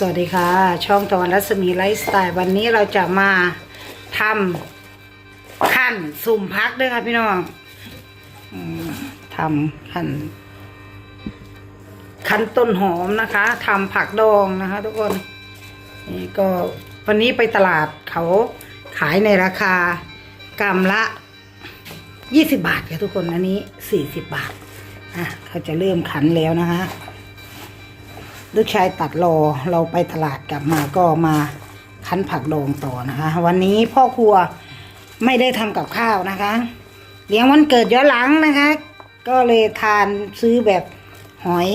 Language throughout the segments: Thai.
สวัสดีค่ะ ช่องตะวันรัศมีไลฟ์สไตล์วันนี้เราจะมาทำขั้นสุ่มพักด้วยค่ะพี่น้องทำขั้นขั้นต้นหอมนะคะทำผักดองนะคะ ทุกคนนี่ก็วันนี้ไปตลาดเขาขายในราคากรัมละ 20 บาทค่ะทุกคนอันนี้ 40 บาทอะเขาจะเริ่มขันแล้วนะคะ ลูกชายตัดรอเราไปตลาดกลับมาก็มาคั้นผักดองต่อนะคะ วันนี้พ่อครัวไม่ได้ทำกับข้าวนะคะ เลี้ยงวันเกิดย้อนหลังนะคะ ก็เลยทานซื้อแบบหอย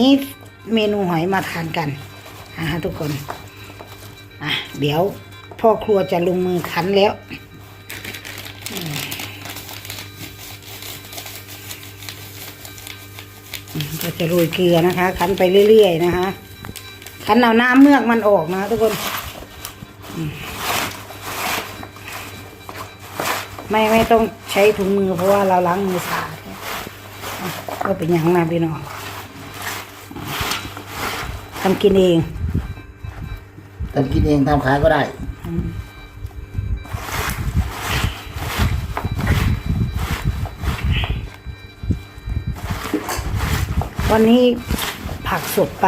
เมนูหอยมาทานกันนะคะทุกคนอะเดี๋ยวพ่อครัวจะลงมือคั้นแล้วก็จะโรยเกลือนะคะ คั้นไปเรื่อยๆนะคะ คั้นเอาน้ำเมือกมันออกนะทุกคนอืมไม่ไม่ต้องใช้ถุงมือเพราะว่าเราล้างมือสะอาดเนี่ยอะก็เป็นอย่างนะพี่น้องทำกินเองทำกินเองทำขายก็ได้วันนี้ผักสดไป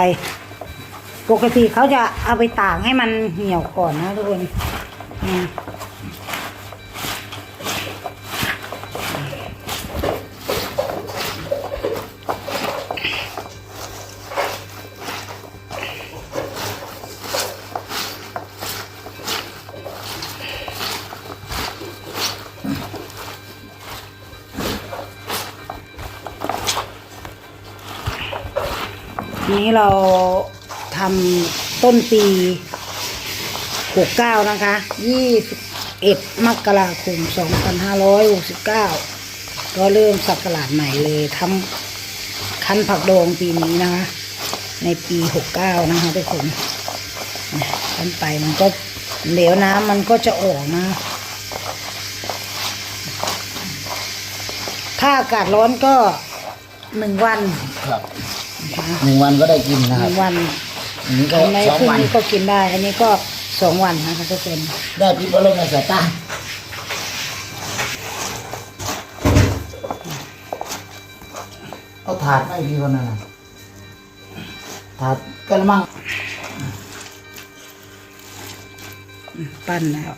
ปกติเขาจะเอาไปตากให้มันเหี่ยวก่อนนะทุกคนอืมนี้เรา ทำต้นปี69นะคะ21มกราคม2569ก็เริ่มสักราชใหม่เลยทำคั้นผักดองปีนี้นะคะ ในปี69นะคะทุกคนเนี่ยคั้นไปมันก็เหลวน้ำมันก็จะออกนะ ถ้าอากาศร้อนก็หนึ่งวันครับนะคะหนึ่งวันก็ได้กินนะหครับนึ่งวัน อันนี้ก็อันไหนสองพรุ่งวัน นี้ก็กินได้ อันนี้ก็สองวันนะคะทุกคนได้พิบลงในสายตาเอาถาดไม่พี่คนนั้นน่ะถาดกระมังปั้นแล้ว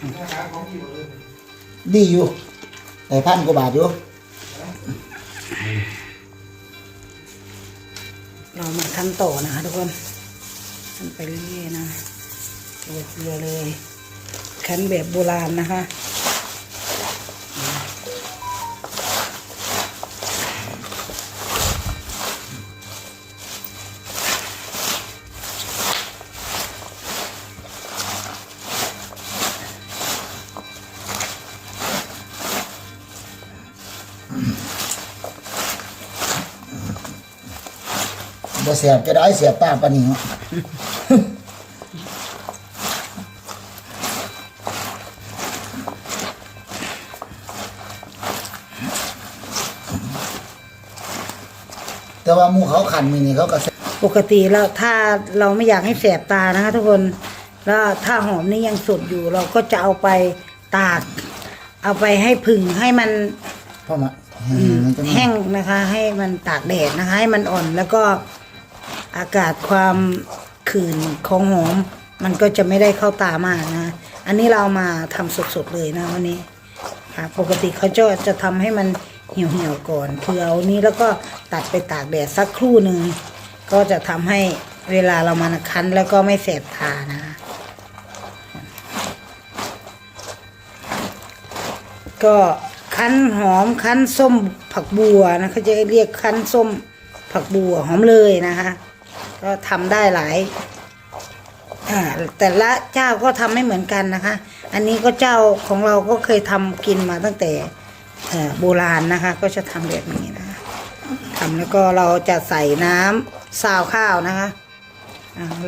ดีอยู่แต่พันกว่าบาทอยู่เรามาขั้นต่อนะคะทุกคน ขันไปเรื่อยๆนะเกลือเกลือเลย คั้นแบบโบราณนะคะบ่เสียบจะได้เสียบตาปานนี้ แต่ว่าหมูเขาขันมือนี่เขาก็เสียบปกติแล้วถ้าเราไม่อยากให้แสบตานะคะ ทุกคนแล้วถ้าหอมนี่ยังสดอยู่ เราก็จะเอาไปตาก เอาไปให้ผึ่งให้มันเพราะมาแห้งมันจะแห้งนะคะ ให้มันตากแดดนะคะ ให้มันอ่อนแล้วก็อากาศความขืนของหอม มันก็จะไม่ได้เข้าตามากนะ อันนี้เราเอามาทำสดๆเลยนะวันนี้ค่ะปกติเขาจะจะทำให้มัน เหี่ยวๆก่อนคือเอานี้แล้วก็ตัดไปตากแดดสักครู่หนึ่งก็จะทำให้เวลาเรามาคั้นแล้วก็ไม่แสบตานะคะก็คั้นหอมคั้นส้มผักบัวนะเขาจะเรียกคั้นส้มผักบัวหอมเลยนะคะก็ทำได้หลายแต่ละเจ้าก็ทำไม่เหมือนกันนะคะ อันนี้ก็เจ้าของเราก็เคยทำกินมาตั้งแต่ โบราณนะคะ ก็จะทำแบบนี้นะคะทำแล้วก็เราจะใส่น้ำซาวข้าวนะคะ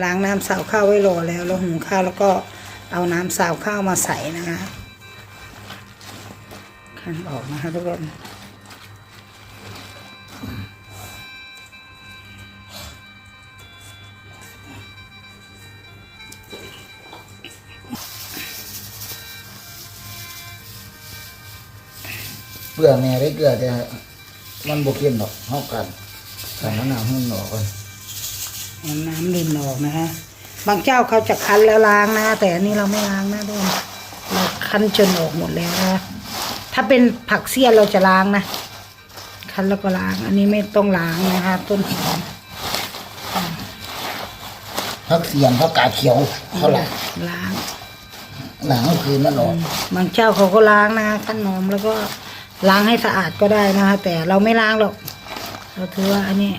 ล้างน้ำซาวข้าวไว้รอแล้วแล้วหุงข้าวแล้วก็เอาน้ำซาวข้าวมาใส่นะคะคันออกนะคะทุกคน เปลือกแน่ได้เกลือแต่มันบ่เค็มหรอกเฮากันกันมะนาวให้มันออกก่อนเอาน้ำลืนออกนะคะบางเจ้าเขาจะคั้นแล้วล้างนะ แต่อันนี้เราไม่ล้างนะทุกคนเราคั้นจนออกหมดแล้วนะ ถ้าเป็นผักเสี้ยนเราจะล้างนะ คั้นแล้วก็ล้าง อันนี้ไม่ต้องล้างนะคะต้นหอมผักเสียนผักกาดเขียวเท่าไหร่ล้างหลังคืนมันออกบางเจ้าเขาก็ล้างนะคะขั้นหอมแล้วก็ ล้างให้สะอาดก็ได้นะคะ แต่เราไม่ล้างหรอก เราถือว่าอันนี้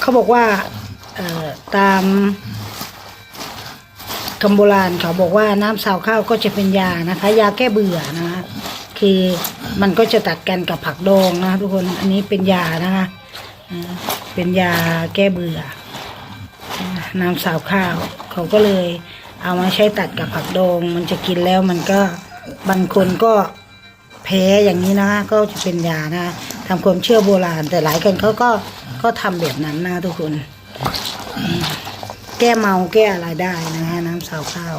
เขาบอกว่าตามคำโบราณเขาบอกว่าน้ำสาวข้าวก็จะเป็นยานะคะ ยาแก้เบื่อนะคะคือมันก็จะตัดกันกับผักดองนะคะทุกคนอันนี้เป็นยานะคะ เป็นยาแก้เบื่อน้ำสาวข้าว เขาก็เลยเอามาใช้ตัดกับผักดองมันจะกินแล้วมันก็บางคนก็แพ้อย่างนี้นะคะก็จะเป็นยานะทำความเชื่อโบราณ แต่หลายคนเขาก็ก็ทำแบบนั้นนะทุกคน แก้เมาแก้อะไรได้นะคะน้ำสาวข้าว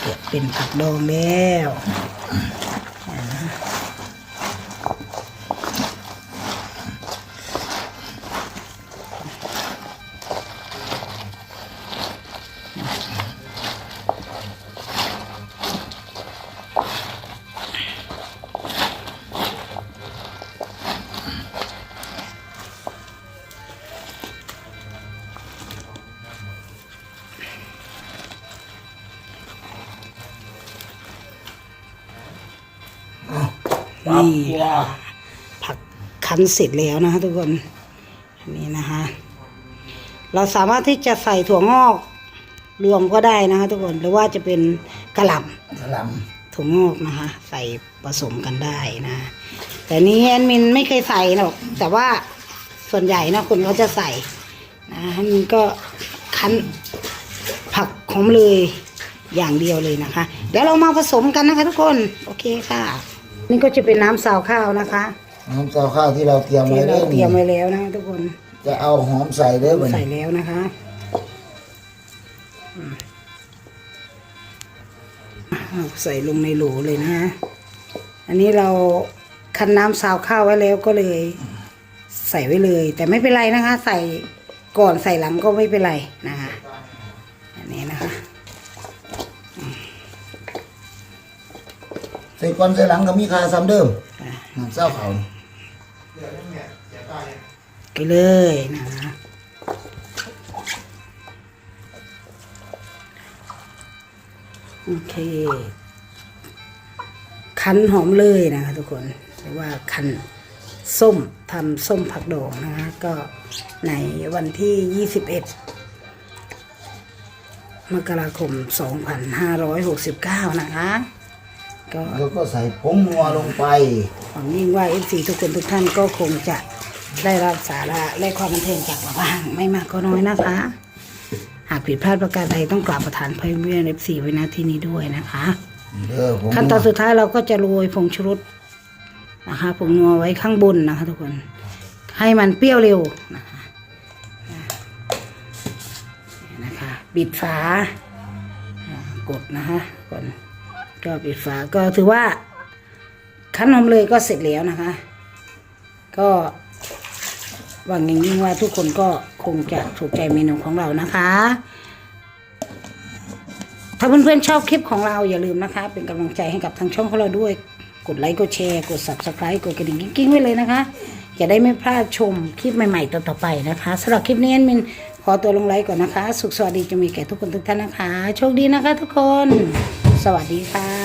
เกิดเป็นผักดองแล้ว นี่ค่ะผักคั้นเสร็จแล้วนะคะทุกคนอันนี้นะคะ เราสามารถที่จะใส่ถั่วงอกรวมก็ได้นะคะ ทุกคนหรือว่าจะเป็นกระหล่ำกระหลถั่วงอกนะคะ ใส่ผสมกันได้นะ แต่นี้แอดมินไม่เคยใส่หรอกแต่ว่าส่วนใหญ่นะคนเขาจะใส่นะมันก็คั้นผักหอมเลยอย่างเดียวเลยนะคะ เดี๋ยวเรามาผสมกันนะคะทุกคน โอเคค่ะ นี่ก็จะเป็นน้ำซาวข้าวนะคะำน้ำซาวข้าวที่เราเตรียมที่ไว้เราเด้อเตรียมไว้แล้วนะคะทุกคนจะเอาหอมใส่เด้อบัดใส่นี้แล้วนะคะอืมเอาใส่ลงในโหลเลยนะอันนี้เราคั้นน้ำซาวข้าวไว้แล้วก็เลย ใส่ไว้เลย แต่ไม่เป็นไรนะคะ ใส่ก่อนใส่หลังก็ไม่เป็นไรนะคะ ส่ก่อนใส่หลังก็มีค่าซ้ำเดิมน้ำเศร้าเขาไปเลยนะคะโอเค คั้นหอมเลยนะคะทุกคนหรือว่าคั้นส้มทำส้มผักดองนะคะ ก็ในวันที่ 21 มกราคม 2569 นะคะ ก็แล้วก็ใส่ผงนัวลงไปหวังยิ่งว่า FC ทุกคนทุกท่านก็คงจะได้รับสาระและความบันเทิงจากเราบ้างไม่มากก็น้อยนะคะ หากผิดพลาดประการใดต้องกราบประทานพระเวียน FC ไว้ณที่นี้ด้วยนะคะ เด้อผมขั้นตอนสุดท้ายเราก็จะโรยผงชูรสนะคะผงนัวไว้ข้างบนนะคะ ทุกคน ให้มันเปรี้ยวเร็วนะคะนี่นะคะปิดฝาอ่ากดนะคะก่อน ก็ปิดฝาก็ถือว่าขั้นนมเลยก็เสร็จแล้วนะคะ ก็หวังอย่างยิ่งว่าทุกคนก็คงจะถูกใจเมนูของเรานะคะ ถ้าเพื่อนๆชอบคลิปของเราอย่าลืมนะคะ เป็นกำลังใจให้กับทางช่องของเราด้วย กดไลค์กดแชร์กด subscribe กดกระดิ่งกิ๊งๆไว้เลยนะคะ จะได้ไม่พลาดชมคลิปใหม่ๆต่อๆไปนะคะสำหรับคลิปนี้มินขอตัวลงไลค์ก่อนนะคะ สุขสวัสดีจะมีแก่ทุกคนทุกท่านนะคะ โชคดีนะคะทุกคน สวัสดีค่ะ